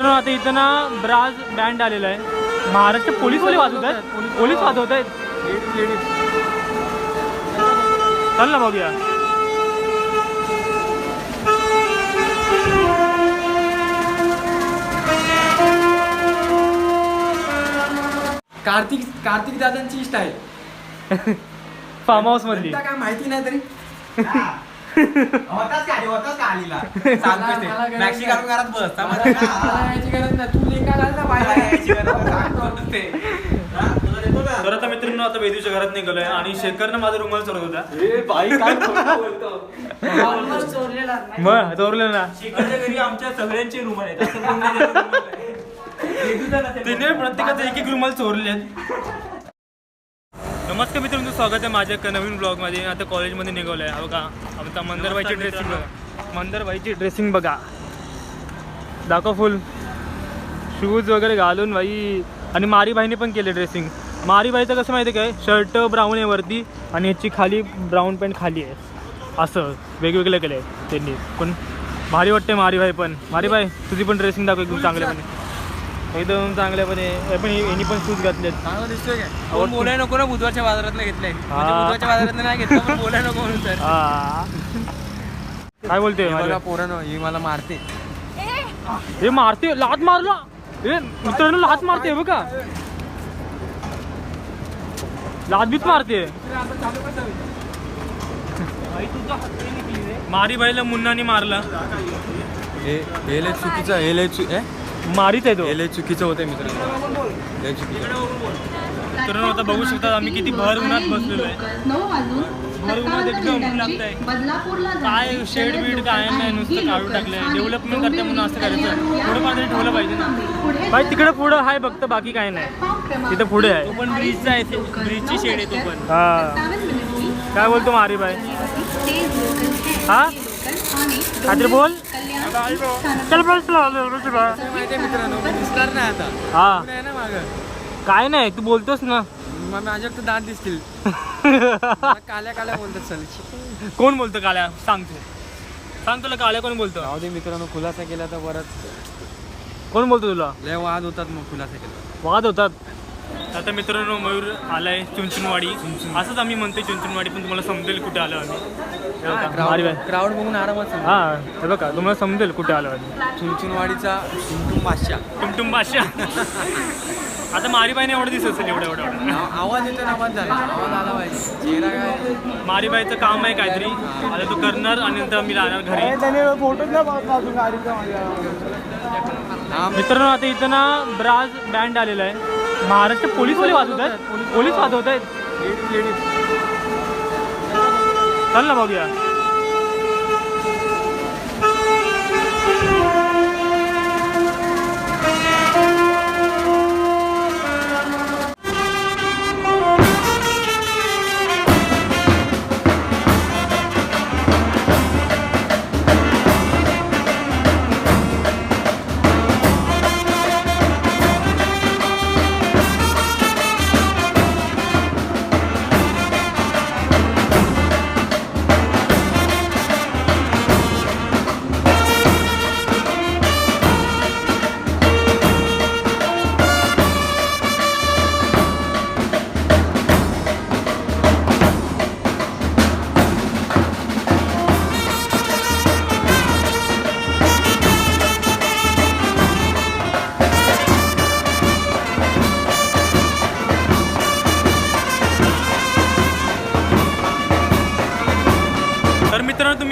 आता इथं ना ब्राज बँड आलेला आहे. महाराष्ट्र पोलीस वाले वाजवत आहेत. पोलीस वाजवत आहेत. चल ना बघूया. कार्तिक कार्तिक दादांची स्टाईल फार्म हाऊस मधली. काय माहिती नाही तरी. होताच का होताच का आलीला सांगतोय ते. मला गरज मॅक्सी नाही. घालून घरात बस मला आम्हाला मला यायची गरज नाही तू लेका घाल ना मला बाहेर यायची गरज नाही. सांगतो ते. हा, तुला देतो ना. तर आता मित्रांनो आता वेदूच्या घरात निघालोय आणि शेखरनं माझा रुमाल चोरत होता मग चोरलं ना शेखरच्या घरी आमच्या सगळ्यांचे रूम आहेत असं कोण नाही ज्याचं room आहे. वेदूचा नसेल. तिने प्रत्येकाचा एक एक रुमाल चोरले नमस्कार मित्रांनो स्वागत आहे माझ्या एका नवीन ब्लॉगमध्ये आता कॉलेजमध्ये निघालो आहे बघा आमचा मंदरबाईची ड्रेसिंग बघा. मंदरबाईची ड्रेसिंग बघा. दाखव फुल शूज वगैरे घालून बाई. आणि मारीबाईने पण केले ड्रेसिंग मारीबाईचं कसं माहिती आहे काय? शर्ट ब्राऊन आहे वरती आणि याची खाली ब्राऊन पॅन्ट खाली आहे. असं वेगवेगळे केले आहे त्यांनी. पण भारी वाटते मारीबाई पण. मारीबाई तुझी पण ड्रेसिंग दाखव एकदम चांगल्यापणे एकदम चांगल्यापणे हे पण यांनी पण शूज घातलेत. चांगलं दिसतोय काय? कोण बोलाय नको ना बुधवारच्या बाजारातलं घेतलंय. म्हणजे हा. बुधवारच्या बाजारात नाही घेतलं पण बोलाय नको म्हणून तर. आ. काय बोलते हे बघा मारीबाई? पोरानं ही मला मारते. हे मारते लात मारला. हे मित्रांनो लात मारते हे बघा. लात बीच मारते. मारी बाईला मुन्नाने मारला. हे हे लय चुकीचं हे लय चु ए? मारीच आहे तो. हे लय चुकीचं होतंय मित्रांनो. लय चुकीचं. मित्रांनो आता बघू शकता आम्ही किती भर उन्हात बसलेलो आहे. भर उन्हात एकदम ऊन लागतंय. काय शेड बीड काय नाही नुसतं काढून टाकलंय. डेव्हलपमेंट करते म्हणून असं करायचं. थोडं तरी ठेवलं पाहिजे ना. बाई तिकडे पुढं आहे फक्त बाकी काय नाही. तिथं पुढे आहे. पण ब्रिजचा आहे ब्रिजची शेड आहे तो पण. हा. काय बोलतो मारी बाई? हा? काहीतरी बोल. चल मी दिसणार नाही आता. हा. नाही ना मागं. काय नाही तू बोलतोस ना. मग माझ्या तर दात दिसतील. काल्या काल्या बोलतात चल कोण बोलतो काळ्या सांग तू. सांग तुला काळ्या कोण बोलतो? राहू दे मित्रांनो खुलासा केला तर परत कोण बोलतो तुला? लय वाद होतात मग खुलासा केला. वाद होतात. आता मित्रांनो मयूर आलाय चुनचुनवाडी. असंच आम्ही म्हणतोय चुनचुनवाडी पण तुम्हाला समजेल कुठे आलो आम्ही. हे क्राऊड बघून आरामात समजा. हा हे बघा तुम्हाला समजेल कुठे आलो आम्ही. चुनचुनवाडीचा टुमटुम बादशाह. टुमटुम बादशा आता मारीबाईने एवढं दिसत असेल एवढं एवढं एवढं. आव- आवाज येतो ना आवाज झाला. आवाज आला पाहिजे. काय? मारीबाईचं काम आहे काहीतरी. आता तो करणार आणि नंतर मी राहणार घरी. हा, मित्रांनो आता इथं ना ब्राज बँड आलेला आहे. महाराष्ट्र पोलीस वाले वाजवत आहेत पोलीस वाजवत आहेत चल ना बघूया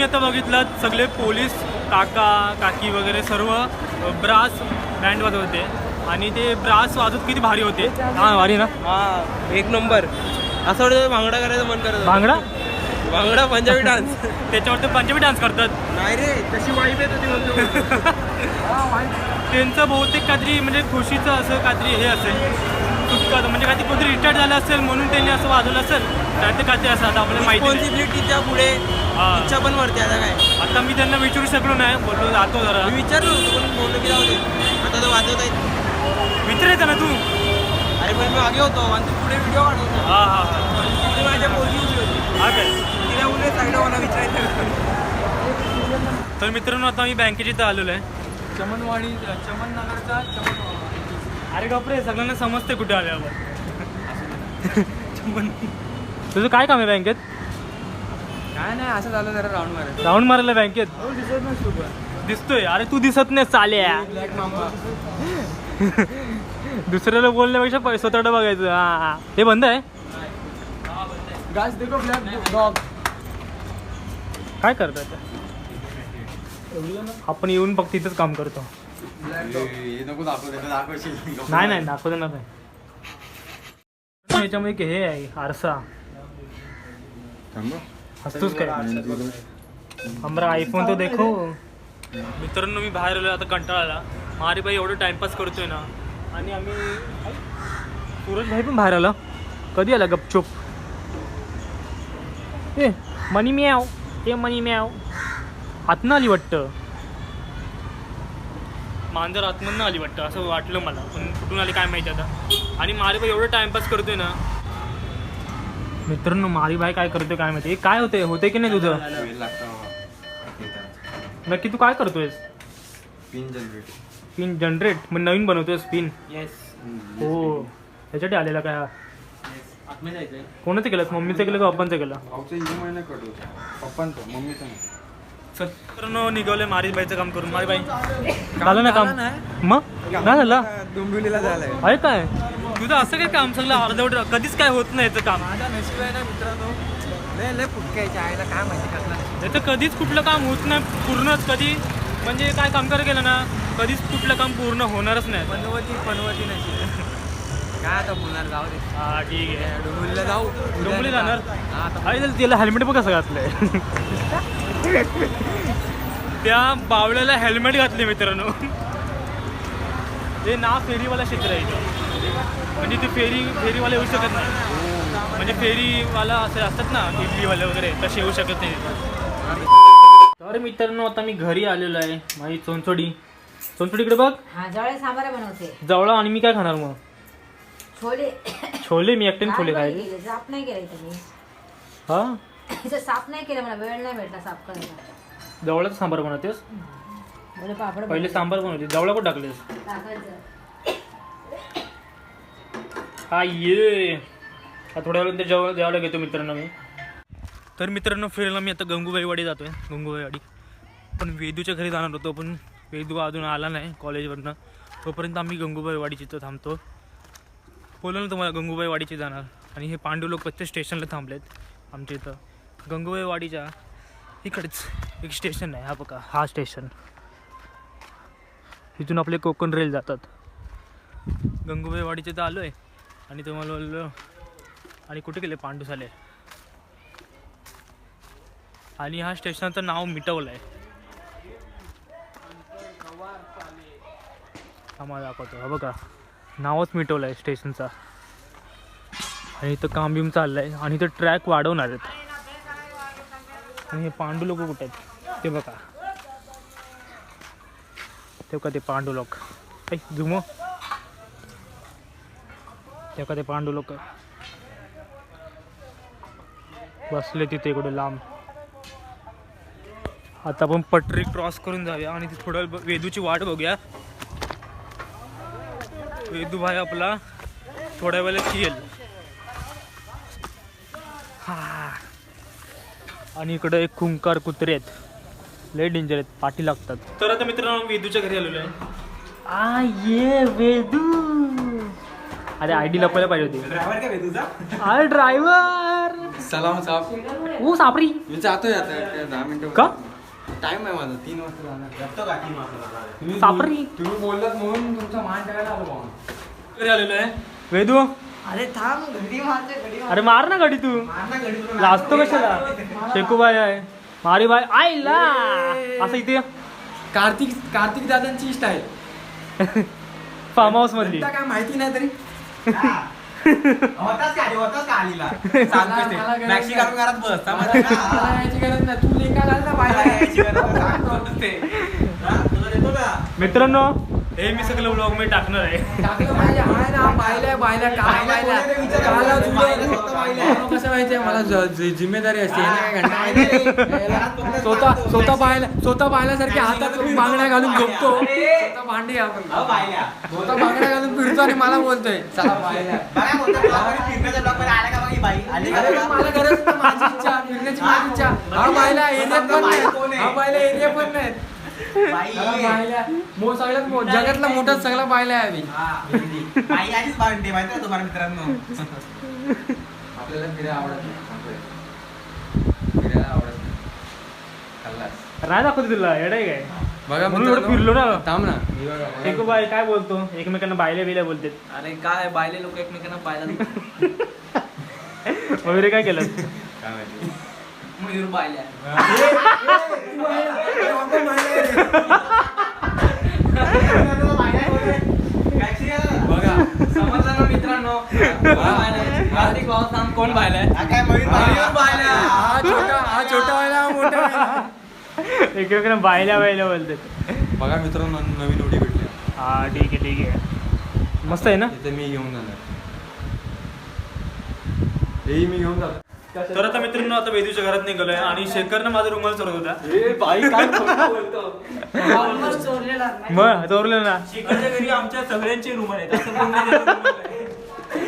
आता बघितलं सगळे पोलीस काका काकी वगैरे सर्व ब्रास बँड वाजवते आणि ते ब्रास वाजवत किती भारी होते. हा भारी ना? हा एक नंबर. असं वाटतं भांगडा करायचं मन करत भांगडा? भांगडा पंजाबी डान्स. त्याच्यावर ते पंजाबी डान्स करतात. नाही रे तशी वाईफ येत होती म्हणतो. त्यांचं बहुतेक काहीतरी म्हणजे खुशीचं असं काहीतरी हे असेल. सुटका म्हणजे काहीतरी कोणतरी रिटायर्ड झालं असेल म्हणून त्यांनी असं वाजवलं असेल? काहीतरी काहीतरी असं आता आपल्याला माहिती नाही. रिस्पॉन्सिबिलिटीच्या पुढे हा. इच्छा पण वरती आता काय? आता मी त्यांना विचारू शकलो नाही. बोललो जातो जरा. मी विचारलो पण बोललो की जाऊ दे. आता तर वाजवत आहेत विचारायचं ना तू. अरे पण मी मागे होतो आणि तू पुढे व्हिडिओ काढत हा हा. हा होता माझ्या पोरगी उभी होती. हा काय? तिला उलट साईड मला विचारायचं तर मित्रांनो आता मी बँकेच्या इथं आलेलो आहे. चमनवाडी चमननगरचा चमन अरे गपरे सगळ्यांना समजते कुठे आल्यावर तुझं काय काम आहे बँकेत? काय नाही असं झालं जरा राऊंड मारायचं. राऊंड मारायला बँकेत? दिसत नाही तू दिसतोय. अरे तू दिसत नाही मांबा दुसऱ्याला बोलण्यापेक्षा पैसा स्वतःकडे बघायचं. हा हा. हे बंद आहे? गाज देखो ब्लॅक डॉग काय करतोय? ते? आपण येऊन फक्त तिथंच काम करतो. नको दाखव दाखवशील नाही नाही दाखवतो ना काय याच्यामध्ये के- हे आहे आरसा. हसतोच काय? हमारा आयफोन तो देखो. मित्रांनो मी बाहेर आलो आता कंटाळा आला. मारी बाई एवढं टाइमपास करतोय ना. आणि आम्ही सूरज भाई पण बाहेर आला. कधी आला गपचूप? ए मनी म्याव ए मनी म्याव. आतनं आली वाटतं. मांजर आतमधनं आली वाटतं असं वाटलं मला. पण कुठून आली काय माहिती आता. आणि मारी बाई एवढं टाइमपास करतोय ना. मित्रांनो मारी बाई काय करतोय काय माहिती. काय होते होते की नाही तुझं? नक्की तू काय करतोयस? पिन जनरेट पिन जनरेट मग नवीन बनवतोयस पिन येस हो. त्याच्यासाठी आलेला काय हा? कोणाचं केलं मम्मीचं केलं का पप्पांचं केलं? पप्पांचं मम्मीचं नाही. चल. निघवले मारी बाईचं काम करून. मारी बाई. झालं ना काम? मग? नाही झालं? डोंबिवलीला झालंय. आहे काय? तुझं असं काय काम सगळं अर्धवट कधीच काय होत नाही याचं काम. माझा नशीब आहे ना मित्रांनो. लय लय फुटकायच्या आईला काय माहिती कसला याचं कधीच कुठलं काम होत नाही पूर्णच कधी. म्हणजे काय काम कर केलं ना कधीच कुठलं काम पूर्ण होणारच नाही. पनवती पनवती नशीब काय आता बोलणार जाऊ दे. हा ठीक आहे. डोंबिवलीला जाऊ. डोंबिवली. जाणार? हा, त्याला हेल्मेट बघ कसं घातलंय? त्या बावळ्याला हेल्मेट घातले मित्रांनो. ते ना फेरीवाला क्षेत्र आहे. म्हणजे ते फेरी फेरीवाला येऊ शकत नाही. म्हणजे फेरीवाला असे असतात ना इडलीवाले वगैरे तसे येऊ शकत नाही. तर मित्रांनो आता मी घरी आलेलो आहे माझी चोंचोडी. चोंचोडीकडे बघ. हा ज्यावेळेस सांबार बनवते. जवळ आणि मी काय खाणार मग? छोले. छोले मी एकटेन छोले खायचे. नाही हा? इथं साफ नाही केलं मला वेळ नाही भेटला साफ करायला. जवळच सांबार बनवतेस? बोले पापड पहिले सांबार बनवते. जवळ कुठं टाकलेस? टाकायचं. हा ये थोड्या वेळ जेव जेवायला घेतो मित्रांनो मी. तर मित्रांनो फिरायला मी आता गंगूबाईवाडी जातोय. गंगूबाईवाडी. पण वेदूच्या घरी जाणार होतो पण वेदू अजून आला नाही कॉलेजवरनं. तोपर्यंत आम्ही गंगूबाईवाडीची इथं थांबतो. बोललो ना तुम्हाला गंगूबाईवाडीची जाणार. आणि हे पांडू लोक प्रत्येक स्टेशनला थांबलेत आमच्या इथं. गंगूबाईवाडीच्या इकडेच एक स्टेशन आहे हा बघा. हा स्टेशन इथून आपले कोकण रेल जातात. गंगूबाईवाडीचे तर आलो आहे आणि तुम्हाला बोललो आणि कुठे गेले? पांडू साले आणि ह्या स्टेशनचं नाव मिटवलं आहे आम्हाला दाखवतो. हा बघा. नावच मिटवलं आहे स्टेशनचा आणि इथं काम बिम चाललं आहे आणि इथं ट्रॅक वाढवणार आहेत. आणि हे पांडू लोक कुठे आहेत? ते बघा. ते का ते पांडू लोक? ऐ झुमो. ते का ते पांडू लोक? बसले तिथे इकडे लांब. आता आपण पटरी क्रॉस करून जाऊया आणि ती थोडं वेळ वेदूची वाट बघूया. वेदू भाई आपला थोड्या वेळेला येईल. आणि इकडे एक खुंकार कुत्रे आहेत. लय डेंजर आहेत. पाठी लागतात. तर आता मित्रांनो वेदूच्या घरी आलेलो आहे. आ ये वेदू! अरे आय डी लपवायला पाहिजे होती. ड्रायव्हर काय अरे ड्रायव्हर सलाम साहेब ओ सापरी मी जातोय आता दहा मिनिटं का? टाइम आहे माझा तीन वाजता जाणार. तुम्ही- सापरी. तुम्ही बोललात म्हणून तुमचा मान टाकायला आलो घरी आलेलो आहे. वेदू अरे थांब घडी मारते घडी अरे मार ना गाडी तू. लाजतो कशाला? शेकूबाई आहे. मारी बाय आईला असं इथे. कार्तिक कार्तिक दादांची स्टाईल फार्म हाऊस मधली. काय माहिती नाही तरी. होताच का होताच का आलीला? सांगतोय मला ते. गरज मॅक्सी नाही. घालून घरात बस. मला यायची गरज नाही. तू लेखा घाल ना बाहेर यायची गरज नाही. सांगतो. ते. हा, तुला देतो का? मित्रांनो हे मी सगळं ब्लॉगमध्ये टाकणार आहे. कसं माहितीये मला ज- जिम्मेदारी असते? स्वतः स्वतः बायला स्वतः बायल्यासारखे हातात बांगड्या घालून झोपतो. स्वतः भांडी आपण स्वतः बांगड्या घालून फिरतो आणि मला बोलतोय. मला गरज माझी इच्छा फिरण्याची माझी इच्छा. हा बायला एरियात पण नाही हा बायला एरिया पण नाही हा बायला जगातला मोठा सगळा बायला आहे आम्ही आपल्याला फिरायला आवडत नाही. फिरायला आवडत नाही. खल्लास. नाही दाखवते तुला येडाय काय? बघा म्हणून फिरलो ना. थांब ना. शेकू बाई काय बोलतो? एकमेकांना बायल्या बिल्या बोलते अरे काय बायले लोक एकमेकांना पाहिला वगैरे काय केलं? काय माहिती. मयूर बायल्या बघा. समजलं ना मित्रांनो? कार्तिक भाऊ सांग कोण हा छोटा हा छोटा वाला हा मोठा वाला. एकमेकांना बायल्या बायल्या बोलते. बघा मित्रांनो नवीन उडी भेटली. हा ठीक आहे ठीक आहे. मस्त आहे ना? इथे मी घेऊन जाणार. हेही मी घेऊन जातो. तर आता मित्रांनो आता वेदूच्या घरात निघालोय आणि शेखरनं माझा रुमाल चोरत होता. बाई काय बोलतो? मग चोरलं ना. शिखरच्या घरी आमच्या सगळ्यांचे रुमाल आहेत. असं कोण नाही ज्याचे रुमाल आहे.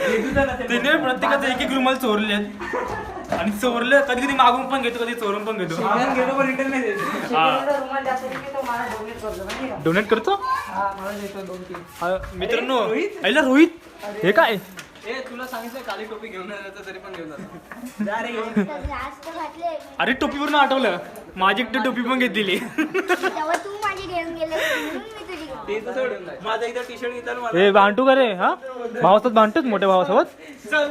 वेदूचा नसेल. तिने प्रत्येकाचं एक एक रुमाल चोरले आहेत आणि चोरले कधी कधी मागून पण घेतो कधी चोरून पण घेतो. शिखर गेलो पण रिटर्न नाही देत. शेकरचा रुमाल जास्त आहे की तो मला donate करतो माहिती का? डोनेट करतो? हा, मला देतो दोन तीन. हा, मित्रांनो आईला रोहित हे काय? ए तुला सांगितलं काली टोपी घेऊन जायचं तरी पण घेऊन जातो. जा रे घेऊन. जास्त घातले अरे टोपीवरून आठवलं. माझी एकटी टोपी पण घेतलेली. तेव्हा तू माझी घेऊन गेले म्हणून मी तुझी घेऊन ते तर सोड माझा एकदा टी शर्ट घेतला मला हे भांडू का रे हा? भावासोबत भांडतोच मोठ्या भावासोबत? चल.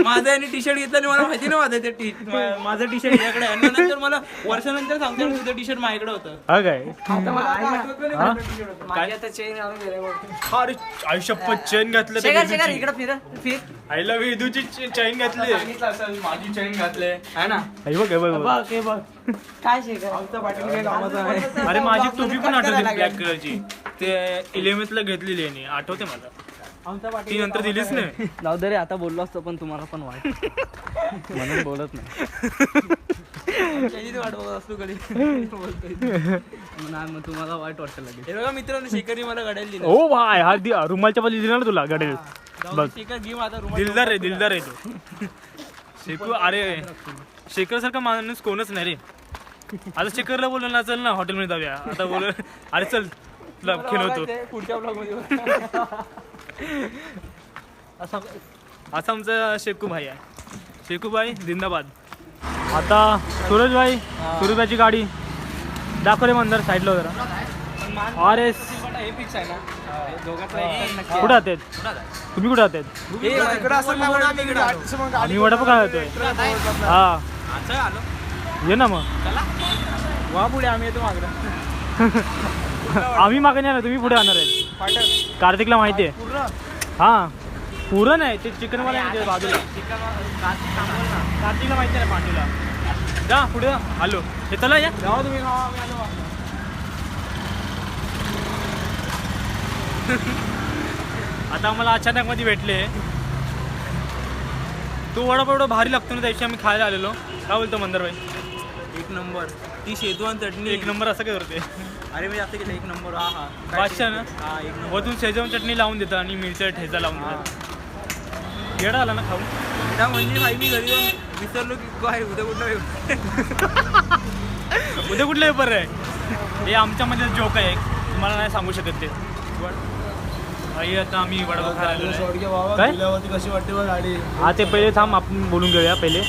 माझं आणि टी शर्ट घेतलं आणि मला माहिती ना माझं ते टी माझं टी शर्ट याकडे आणि नंतर मला वर्षानंतर सांगतो तुझं टी शर्ट माझ्याकडे होतं. हा? काय? माझी आता चेन आणून गेले अरे आयुष्यपत चैन घातलं त्या. इकडे फिर फिर. आईला वेदूची चैन घातली. सांगितलं असेल माझी चेन घातले आहे. ना? आई बघ बघ बघ. बघ हे बघ. काय शेखर? आमचा पाटील काय कामाचा आहे? अरे माझी टोपी पण आठवते ब्लॅक कलरची ते इलेव्हन्थ ला घेतलेली आहे आठवते मला. ती नंतर दिलीच नाही. जाऊ दे रे आता बोललो असतो पण तुम्हाला पण वाट म्हणून बोलत नाही. वाट बघत असतो कधी. बोलतोय नाही मग तुम्हाला वाईट वाटतं लागेल हे बघा मित्रांनो शेखरने मला घडायला दिलं. ओ भाय हा दि- रुमालच्या पाली दिला ना तुला गडेल जाऊ बघ दे, शेखर घे माझा रुमाल दिलदार आहे दिलदार आहे तो. शेखू अरे शेखर सारखा माणूस कोणच नाही रे. आता शेखरला बोललो ना चल ना हॉटेलमध्ये जाऊया. आता बोल अरे चल तुला खेळवतो. बघायचंय पुढच्या ब्लॉगमध्ये असा आमचा शेकू भाई आहे. शेकू भाई जिंदाबाद. आता सूरज भाई सूरजची गाडी दाखव रे मंदर साईडला जरा. अरे हे फिक्स आहे ना दोघातला एक तर नक्की कुठं आहेत? तुम्ही कुठं आहात? आहे. हे इकडं असं ना म्हणून आम्ही इकडं आलो. आम्ही वडापाव काय होतोय हा. आलो ये ना मग. वा पुढे आम्ही येतो मागं. आम्ही मागे नाही तुम्ही पुढे आणणार आहेत कार्तिकला माहिती आहे. हा. पुरण आहे ते चिकन वाला आहे ते बाजूला. कार्तिकला माहिती आहे पांडूला. जा पुढे जा. आलो. हे चला या. तुम्ही खावा, आम्ही आलो. आता आम्हाला अचानक मध्ये भेटले. तो वडापाव एवढा भारी लागतो ना त्याशी आम्ही खायला आलेलो. काय बोलतो मंदर भाई एक नंबर. ती शेजवान चटणी. एक नंबर असं काय करते? अरे मी जास्त केलं एक नंबर. हा हा. काय बादशाह ना? हा एक नंबर. शेजवान चटणी लावून देतं आणि मिरच्या ठेचा लावून देतात. येडा आला ना खाऊन? त्या म्हणजे भाई मी घरी जाऊन विसरलो की काय उद्या कुठं येऊ? उद्या कुठलं पेपर आहे? हे आमच्यामध्ये जोक आहे एक. तुम्हाला नाही सांगू शकत ते. आई आता आम्ही वडापाव खायला आलेलो आहे. काय? कशी वाटते बघ गाडी. हा ते पहिले थांब आपण बोलून घेऊया पहिले.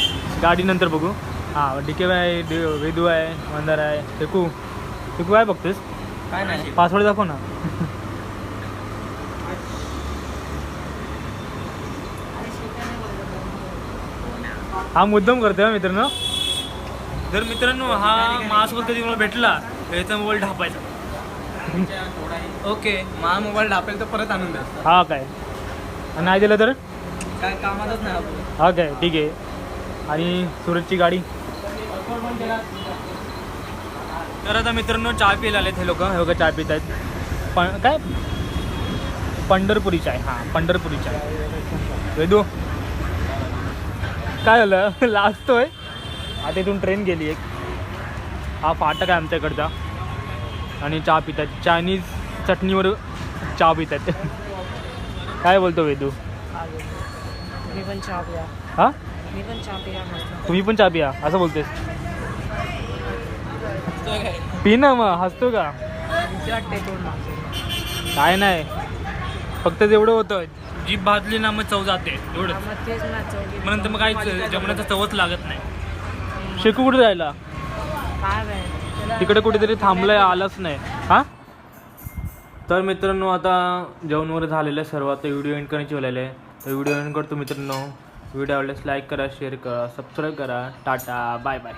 गाडी नंतर बघू. हा डी के आहे वेदू आहे मंदार आहे टेकू टेकू काय बघतेस? काय नाही. पासवर्ड दाखव ना. हा मुद्दाम करतोय हा मित्रांनो. जर मित्रांनो हा माझ्यासोबत कधी मला भेटला याचा मोबाईल ढापायचा. ओके माझा मोबाईल ढापेल तर परत आणून द्या. हा काय? आणि नाही दिलं तर? काय कामातच नाही हा काय? ठीक आहे. आणि सुरतची गाडी? तर आता मित्रांनो चहा पिला आलेत हे लोक. हे लोक चहा पित आहेत पण काय? पंढरपुरी चाय हां पंढरपुरी चाय वेदू काय झालं? लाजतोय आता इथून ट्रेन गेली एक. हा फाटक आहे आमच्या इकडचा आणि चहा पितात चायनीज चटणीवर चहा पितात काय बोलतो वेदू? मी पण चहा पिया. हां? मी पण चहा पिया मस्त. तुम्ही पण चहा पिया असं बोलतेस. पी ना मग हसतो का? वाटते तोंड काय नाही. फक्त जेवढं होतं जीभ भाजली ना मग चव जाते एवढं मग तेच ना चौघी मग नंतर मग काही जेवणाचं चवच लागत नाही. शेकू कुठे जायला काय तिकडे कुठेतरी थांबलंय आलंच नाही. हा? तर मित्रांनो आता जेवण वगैरे झालेलं आहे सर्व आता व्हिडिओ एंड करण्याची वेळ आहे. तर व्हिडिओ एंड करतो मित्रांनो. व्हिडिओ आवडल्यास लाईक करा शेअर करा सबस्क्राईब करा. Tata bye bye